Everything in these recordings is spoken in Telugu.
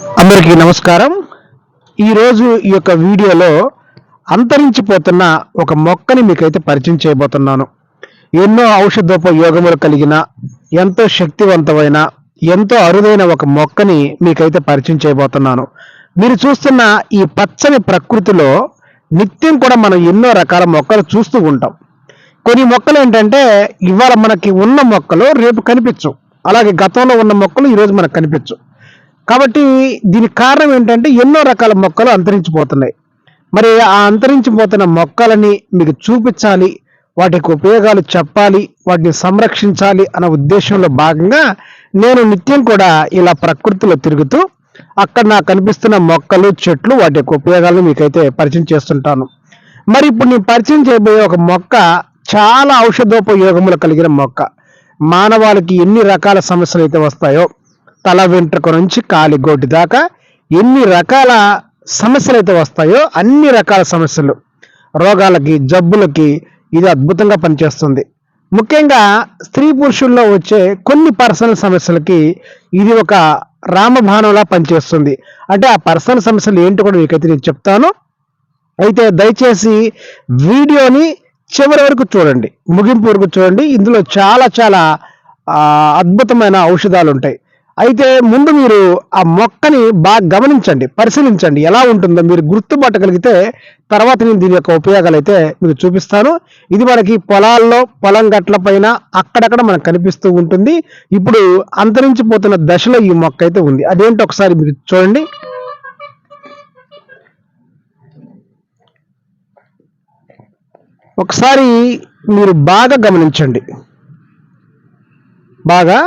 అందరికీ నమస్కారం. ఈరోజు ఈ యొక్క వీడియోలో అంతరించిపోతున్న ఒక మొక్కని మీకైతే పరిచయం చేయబోతున్నాను. ఎన్నో ఔషధోపయోగములు కలిగిన ఎంతో శక్తివంతమైన ఎంతో అరుదైన ఒక మొక్కని మీకైతే పరిచయం చేయబోతున్నాను. మీరు చూస్తున్న ఈ పచ్చని ప్రకృతిలో నిత్యం కూడా మనం ఎన్నో రకాల మొక్కలు చూస్తూ ఉంటాం. కొన్ని మొక్కలు ఏంటంటే ఇవాళ మనకి ఉన్న మొక్కలు రేపు కనిపించవు. అలాగే గతంలో ఉన్న మొక్కలు ఈరోజు మనకు కనిపించవు. కాబట్టి దీనికి కారణం ఏంటంటే ఎన్నో రకాల మొక్కలు అంతరించిపోతున్నాయి. మరి ఆ అంతరించిపోతున్న మొక్కలని మీకు చూపించాలి వాటికి ఉపయోగాలు చెప్పాలి వాటిని సంరక్షించాలి అన్న ఉద్దేశంలో భాగంగా నేను నిత్యం కూడా ఇలా ప్రకృతిలో తిరుగుతూ అక్కడ నాకు కనిపిస్తున్న మొక్కలు చెట్లు వాటి యొక్క ఉపయోగాలను మీకైతే పరిచయం చేస్తుంటాను. మరి ఇప్పుడు నేను పరిచయం చేయబోయే ఒక మొక్క చాలా ఔషధోపయోగములు కలిగిన మొక్క. మానవాళికి ఎన్ని రకాల సమస్యలు అయితే వస్తాయో తల వెంట్రుక నుంచి కాలి గోటి దాకా ఎన్ని రకాల సమస్యలు అయితే వస్తాయో అన్ని రకాల సమస్యలు. రోగాలకి జబ్బులకి ఇది అద్భుతంగా పనిచేస్తుంది. ముఖ్యంగా స్త్రీ పురుషుల్లో వచ్చే కొన్ని పర్సనల్ సమస్యలకి ఇది ఒక రామబాణంలా పనిచేస్తుంది. అంటే ఆ పర్సనల్ సమస్యలు ఏంటి కూడా మీకైతే నేను చెప్తాను. అయితే దయచేసి వీడియోని చివరి వరకు చూడండి. ముగింపు వరకు చూడండి. ఇందులో చాలా చాలా అద్భుతమైన ఔషధాలు ఉంటాయి. అయితే ముందు మీరు ఆ మొక్కని బాగా గమనించండి పరిశీలించండి. ఎలా ఉంటుందో మీరు గుర్తుపట్టగలిగితే తర్వాత నేను దీని యొక్క ఉపయోగాలు అయితే మీకు చూపిస్తాను. ఇది మనకి పొలాల్లో పొలం గట్ల పైన అక్కడక్కడ మనకు కనిపిస్తూ ఉంటుంది. ఇప్పుడు అంతరించిపోతున్న దశలో ఈ మొక్క అయితే ఉంది. అదేంటో ఒకసారి మీరు చూడండి. ఒకసారి మీరు బాగా గమనించండి. బాగా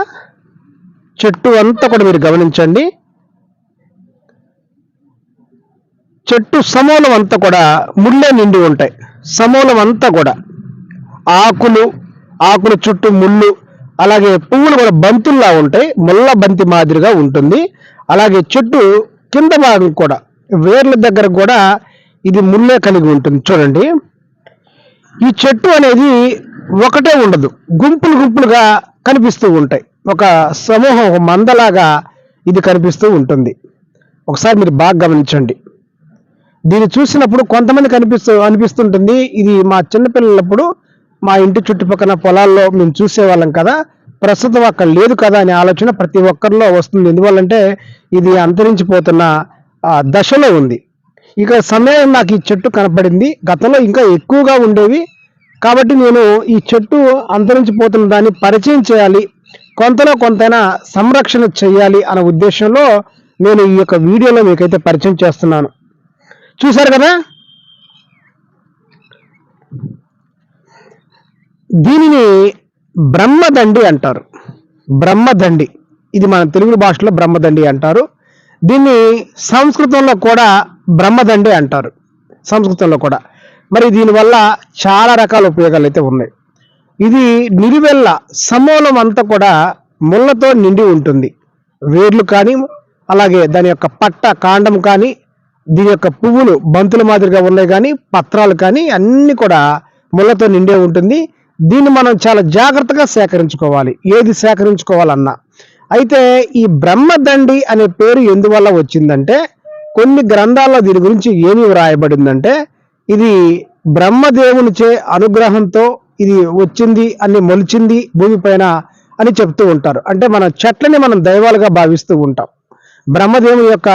చెట్టు అంతా కూడా మీరు గమనించండి. చెట్టు సమూలం అంతా కూడా ముళ్ళే నిండి ఉంటాయి. సమూలం అంతా కూడా ఆకులు ఆకుల చుట్టూ ముళ్ళు అలాగే పువ్వులు కూడా బంతుల్లా ఉంటాయి. ముళ్ళ బంతి మాదిరిగా ఉంటుంది. అలాగే చెట్టు కింద భాగం కూడా వేర్ల దగ్గర కూడా ఇది ముళ్ళే కలిగి ఉంటుంది. చూడండి. ఈ చెట్టు అనేది ఒకటే ఉండదు. గుంపులు గుంపులుగా కనిపిస్తూ ఉంటాయి. ఒక సమూహం ఒక మందలాగా ఇది కనిపిస్తూ ఉంటుంది. ఒకసారి మీరు బాగా గమనించండి. దీన్ని చూసినప్పుడు కొంతమంది కనిపిస్తూ అనిపిస్తుంటుంది ఇది మా చిన్నపిల్లలప్పుడు మా ఇంటి చుట్టుపక్కల పొలాల్లో మేము చూసేవాళ్ళం కదా ప్రస్తుతం అక్కడ లేదు కదా అనే ఆలోచన ప్రతి ఒక్కరిలో వస్తుంది. ఎందువల్లంటే ఇది అంతరించిపోతున్న దశలో ఉంది. ఇక సమయం నాకు ఈ చెట్టు కనపడింది. గతంలో ఇంకా ఎక్కువగా ఉండేవి. కాబట్టి నేను ఈ చెట్టు అంతరించిపోతున్న దాన్ని పరిచయం చేయాలి కొంతలో కొంతైనా సంరక్షణ చేయాలి అనే ఉద్దేశంలో నేను ఈ యొక్క వీడియోలో మీకైతే పరిచయం చేస్తున్నాను. చూశారు కదా? దీనిని బ్రహ్మదండి అంటారు. బ్రహ్మదండి. ఇది మన తెలుగు భాషలో బ్రహ్మదండి అంటారు. దీన్ని సంస్కృతంలో కూడా బ్రహ్మదండి అంటారు. సంస్కృతంలో కూడా. మరి దీనివల్ల చాలా రకాల ఉపయోగాలు అయితే ఉన్నాయి. ఇది నిలువెల్ల సమూలం అంతా కూడా ముళ్ళతో నిండి ఉంటుంది. వేర్లు కానీ అలాగే దాని యొక్క పట్ట కాండం కానీ దీని యొక్క పువ్వులు బంతుల మాదిరిగా ఉన్నాయి కానీ పత్రాలు కానీ అన్నీ కూడా ముళ్ళతో నిండే ఉంటుంది. దీన్ని మనం చాలా జాగ్రత్తగా సేకరించుకోవాలి. ఏది సేకరించుకోవాలన్నా. అయితే ఈ బ్రహ్మదండి అనే పేరు ఎందువల్ల వచ్చిందంటే కొన్ని గ్రంథాల్లో దీని గురించి ఏమి వ్రాయబడిందంటే ఇది బ్రహ్మదేవునిచే అనుగ్రహంతో ఇది వచ్చింది అని మొలిచింది భూమి పైన అని చెప్తూ ఉంటారు. అంటే మన చెట్లని మనం దైవాలుగా భావిస్తూ ఉంటాం. బ్రహ్మదేవుని యొక్క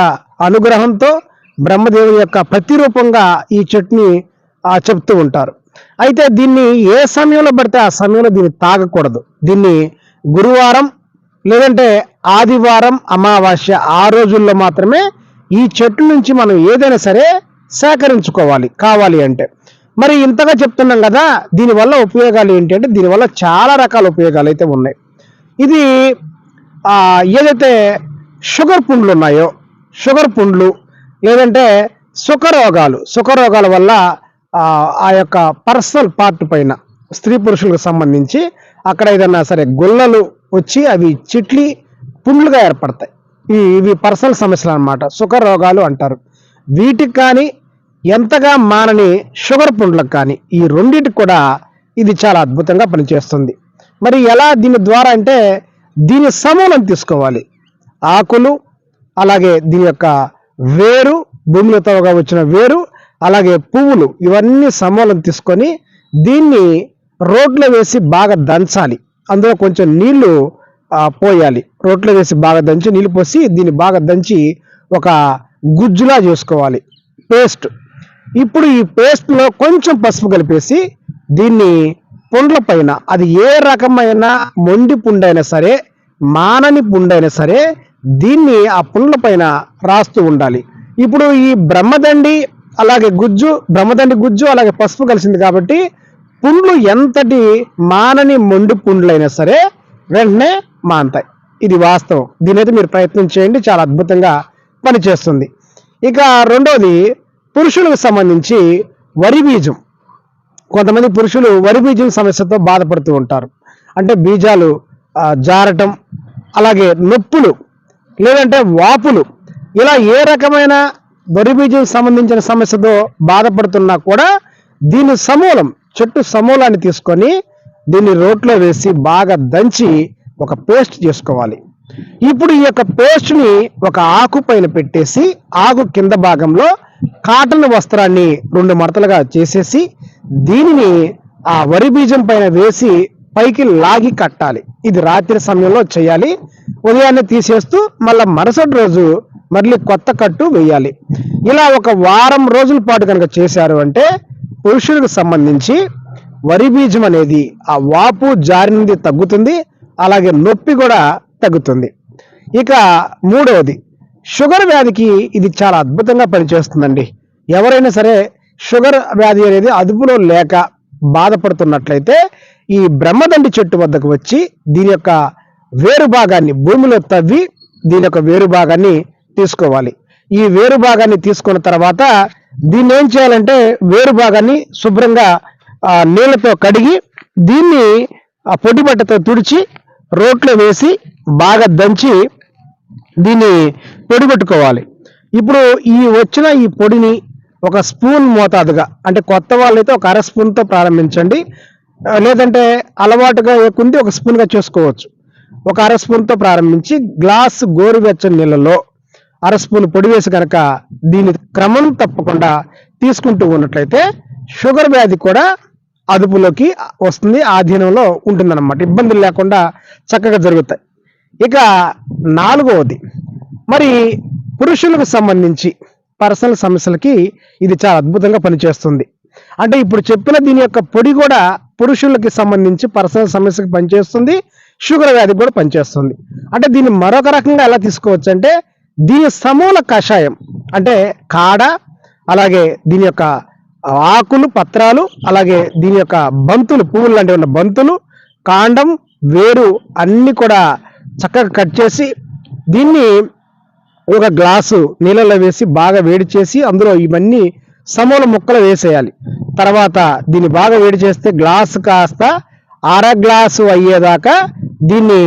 అనుగ్రహంతో బ్రహ్మదేవుని యొక్క ప్రతిరూపంగా ఈ చెట్టుని చెప్తూ ఉంటారు. అయితే దీన్ని ఏ సమయంలో పడితే ఆ సమయంలో దీన్ని తాగకూడదు. దీన్ని గురువారం లేదంటే ఆదివారం అమావాస్య ఆ రోజుల్లో మాత్రమే ఈ చెట్టు నుంచి మనం ఏదైనా సరే సేకరించుకోవాలి కావాలి అంటే. మరి ఇంతగా చెప్తున్నాం కదా దీనివల్ల ఉపయోగాలు ఏంటంటే దీనివల్ల చాలా రకాల ఉపయోగాలు అయితే ఉన్నాయి. ఇది ఏదైతే షుగర్ పుండ్లు ఉన్నాయో షుగర్ పుండ్లు లేదంటే సుఖ రోగాలు సుఖ రోగాల వల్ల ఆ, యొక్క పర్సనల్ పార్ట్ పైన స్త్రీ పురుషులకు సంబంధించి అక్కడ ఏదైనా సరే గుల్లలు వచ్చి అవి చిట్లి పుండ్లుగా ఏర్పడతాయి. ఇవి పర్సనల్ సమస్యలు అనమాట సుఖ రోగాలు అంటారు. వీటికి కానీ ఎంతగా మానని షుగర్ పుండ్లకు కానీ ఈ రెండింటికి కూడా ఇది చాలా అద్భుతంగా పనిచేస్తుంది. మరి ఎలా దీని ద్వారా అంటే దీని సమూలం తీసుకోవాలి. ఆకులు అలాగే దీని యొక్క వేరు భూమిలో వచ్చిన వేరు అలాగే పువ్వులు ఇవన్నీ సమూలం తీసుకొని దీన్ని రోడ్లో వేసి బాగా దంచాలి. అందులో కొంచెం నీళ్ళు పోయాలి. రోట్లో వేసి బాగా దంచి నీళ్ళు పోసి దీన్ని బాగా దంచి ఒక గుజ్జులా చేసుకోవాలి. పేస్ట్ ఇప్పుడు ఈ పేస్ట్లో కొంచెం పసుపు కలిపేసి దీన్ని పుండ్ల పైన అది ఏ రకమైన మొండి పుండైనా సరే మానని పుండైనా సరే దీన్ని ఆ పుండ్ల పైన రాస్తూ ఉండాలి. ఇప్పుడు ఈ బ్రహ్మదండి అలాగే గుజ్జు బ్రహ్మదండి గుజ్జు అలాగే పసుపు కలిసింది కాబట్టి పుండ్లు ఎంతటి మానని మొండి పుండ్లైనా సరే వెంటనే మానతాయి ఇది వాస్తవం. దీని మీరు ప్రయత్నం చేయండి చాలా అద్భుతంగా పనిచేస్తుంది. ఇక రెండోది పురుషులకు సంబంధించి వరి బీజం. కొంతమంది పురుషులు వరి బీజం సమస్యతో బాధపడుతూ ఉంటారు. అంటే బీజాలు జారటం అలాగే నొప్పులు లేదంటే వాపులు. ఇలా ఏ రకమైన వరి బీజం సంబంధించిన సమస్యతో బాధపడుతున్నా కూడా దీని సమూలం చెట్టు సమూలాన్ని తీసుకొని దీన్ని రోట్లో వేసి బాగా దంచి ఒక పేస్ట్ చేసుకోవాలి. ఇప్పుడు ఈ యొక్క పేస్ట్ని ఒక ఆకు పైన పెట్టేసి ఆకు కింద భాగంలో కాటన్ వస్త్రాన్ని రెండు మడతలుగా చేసేసి దీనిని ఆ వరి బీజం పైన వేసి పైకి లాగి కట్టాలి. ఇది రాత్రి సమయంలో చేయాలి. ఉదయాన్నే తీసేస్తూ మళ్ళీ మరుసటి రోజు మళ్ళీ కొత్త కట్టు వేయాలి. ఇలా ఒక వారం రోజుల పాటు కనుక చేశారు అంటే పురుషులకు సంబంధించి వరి బీజం అనేది ఆ వాపు జారినది తగ్గుతుంది. అలాగే నొప్పి కూడా తగ్గుతుంది. ఇక మూడవది. షుగర్ వ్యాధికి ఇది చాలా అద్భుతంగా పనిచేస్తుందండి. ఎవరైనా సరే షుగర్ వ్యాధి అనేది అదుపులో లేక బాధపడుతున్నట్లయితే ఈ బ్రహ్మదండి చెట్టు వద్దకు వచ్చి దీని యొక్క వేరు భాగాన్ని భూమిలో తవ్వి దీని యొక్క వేరు భాగాన్ని తీసుకోవాలి. ఈ వేరు భాగాన్ని తీసుకున్న తర్వాత దీన్ని ఏం చేయాలంటే వేరు భాగాన్ని శుభ్రంగా నీళ్ళతో నీళ్ళతో కడిగి దీన్ని ఆ పొడి బట్టతో తుడిచి రోట్లో వేసి బాగా దంచి దీన్ని పొడి పెట్టుకోవాలి ఇప్పుడు ఈ వచ్చిన ఈ పొడిని ఒక స్పూన్ మోతాదుగా అంటే కొత్త వాళ్ళైతే ఒక అర స్పూన్తో ప్రారంభించండి. లేదంటే అలవాటుగా ఎక్కుంది ఒక స్పూన్గా చేసుకోవచ్చు. ఒక అర స్పూన్తో ప్రారంభించి గ్లాస్ గోరువెచ్చని నీళ్ళలో అర స్పూన్ పొడి వేసి కనుక దీని క్రమం తప్పకుండా తీసుకుంటూ ఉన్నట్లయితే షుగర్ వ్యాధి కూడా అదుపులోకి వస్తుంది ఆధీనంలో ఉంటుందన్నమాట. ఇబ్బందులు లేకుండా చక్కగా జరుగుతాయి. ఇక నాలుగవది మరి పురుషులకు సంబంధించి పర్సనల్ సమస్యలకి ఇది చాలా అద్భుతంగా పనిచేస్తుంది. అంటే ఇప్పుడు చెప్పిన దీని యొక్క పొడి కూడా పురుషులకి సంబంధించి పర్సనల్ సమస్యకి పనిచేస్తుంది షుగర్ వ్యాధికి కూడా పనిచేస్తుంది. అంటే దీన్ని మరొక రకంగా ఎలా తీసుకోవచ్చు అంటే దీని సమూల కషాయం అంటే కాడ అలాగే దీని యొక్క ఆకులు పత్రాలు అలాగే దీని యొక్క బంతులు పువ్వులు లాంటివి ఉన్న బంతులు కాండం వేరు అన్ని కూడా చక్కగా కట్ చేసి దీన్ని ఒక గ్లాసు నీళ్ళలో వేసి బాగా వేడి చేసి అందులో ఇవన్నీ సమూల ముక్కలు వేసేయాలి. తర్వాత దీన్ని బాగా వేడి చేస్తే గ్లాసు కాస్త అర గ్లాసు అయ్యేదాకా దీన్ని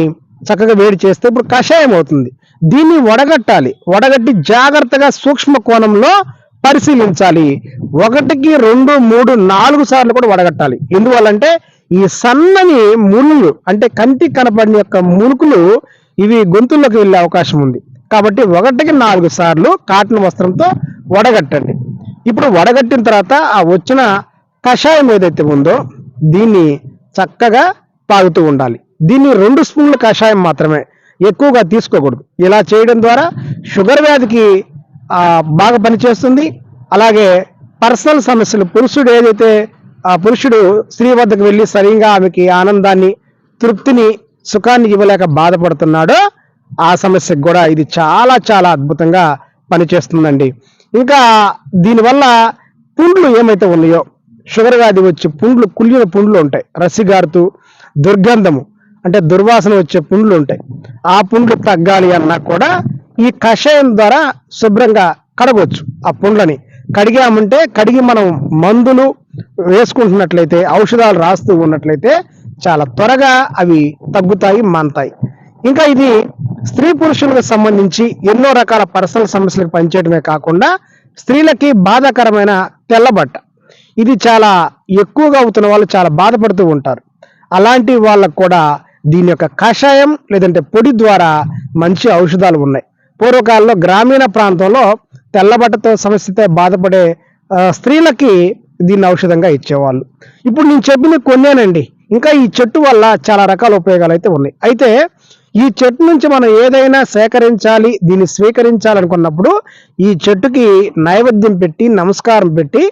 చక్కగా వేడి చేస్తే ఇప్పుడు కషాయం అవుతుంది. దీన్ని వడగట్టాలి. వడగట్టి జాగ్రత్తగా సూక్ష్మ కోణంలో పరిశీలించాలి. ఒకటికి రెండు మూడు నాలుగు సార్లు కూడా వడగట్టాలి. ఎందువల్లంటే ఈ సన్నని మునులు అంటే కంటి కనపడిన యొక్క మునుకులు ఇవి గొంతుల్లోకి వెళ్ళే అవకాశం ఉంది. కాబట్టి ఒకటికి నాలుగు సార్లు కాటన్ వస్త్రంతో వడగట్టండి. ఇప్పుడు వడగట్టిన తర్వాత ఆ వచ్చిన కషాయం ఏదైతే ఉందో దీన్ని చక్కగా తాగుతూ ఉండాలి. దీన్ని రెండు స్పూన్ల కషాయం మాత్రమే ఎక్కువగా తీసుకోకూడదు. ఇలా చేయడం ద్వారా షుగర్ వ్యాధికి బాగా పనిచేస్తుంది. అలాగే పర్సనల్ సమస్యలు పురుషుడు ఏదైతే ఆ పురుషుడు స్త్రీ వద్దకు వెళ్ళి సరిగా ఆమెకి ఆనందాన్ని తృప్తిని సుఖాన్ని ఇవ్వలేక బాధపడుతున్నాడో ఆ సమస్యకు కూడా ఇది చాలా చాలా అద్భుతంగా పనిచేస్తుందండి. ఇంకా దీనివల్ల పుండ్లు ఏమైతే ఉన్నాయో షుగర్ వ్యాధి వచ్చి పుండ్లు కుళ్ళిన పుండ్లు ఉంటాయి. రసిగారుతూ దుర్గంధము అంటే దుర్వాసన వచ్చే పుండ్లు ఉంటాయి. ఆ పుండ్లు తగ్గాలి అన్నా కూడా ఈ కషాయం ద్వారా శుభ్రంగా కడగవచ్చు ఆ పుండ్లని. కడిగామంటే కడిగి మనం మందులు వేసుకుంటున్నట్లయితే ఔషధాలు రాస్తూ ఉన్నట్లయితే చాలా త్వరగా అవి తగ్గుతాయి మాన్తాయి. ఇంకా ఇది స్త్రీ పురుషులకు సంబంధించి ఎన్నో రకాల పర్సనల్ సమస్యలకు పనిచేయడమే కాకుండా స్త్రీలకి బాధాకరమైన తెల్లబట్ట ఇది చాలా ఎక్కువగా అవుతున్న వాళ్ళు చాలా బాధపడుతూ ఉంటారు. అలాంటి వాళ్ళకు కూడా దీని యొక్క కషాయం లేదంటే పొడి ద్వారా మంచి ఔషధాలు ఉన్నాయి. పూర్వకాలంలో గ్రామీణ ప్రాంతంలో తెల్లబట్టతో సమస్యతో బాధపడే స్త్రీలకి దీన్ని ఔషధంగా ఇచ్చేవాళ్ళు. ఇప్పుడు నేను చెప్పిన కొన్నేనండి. ఇంకా ఈ చెట్టు వల్ల చాలా రకాల ఉపయోగాలు అయితే ఉన్నాయి. అయితే ఈ చెట్టు నుంచి మనం ఏదైనా సేకరించాలి దీన్ని స్వీకరించాలనుకున్నప్పుడు ఈ చెట్టుకి నైవేద్యం పెట్టి నమస్కారం పెట్టి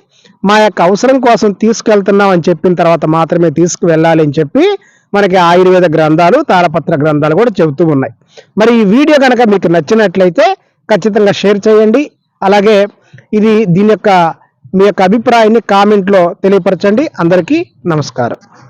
మా యొక్క అవసరం కోసం తీసుకెళ్తున్నాం అని చెప్పిన తర్వాత మాత్రమే తీసుకువెళ్ళాలి అని చెప్పి మనకి ఆయుర్వేద గ్రంథాలు తాళపత్ర గ్రంథాలు కూడా చెబుతూ ఉన్నాయి. మరి ఈ వీడియో కనుక మీకు నచ్చినట్లయితే ఖచ్చితంగా షేర్ చేయండి. అలాగే ఇది దీని యొక్క మీ యొక్క అభిప్రాయాన్ని కామెంట్లో తెలియపరచండి. అందరికీ నమస్కారం.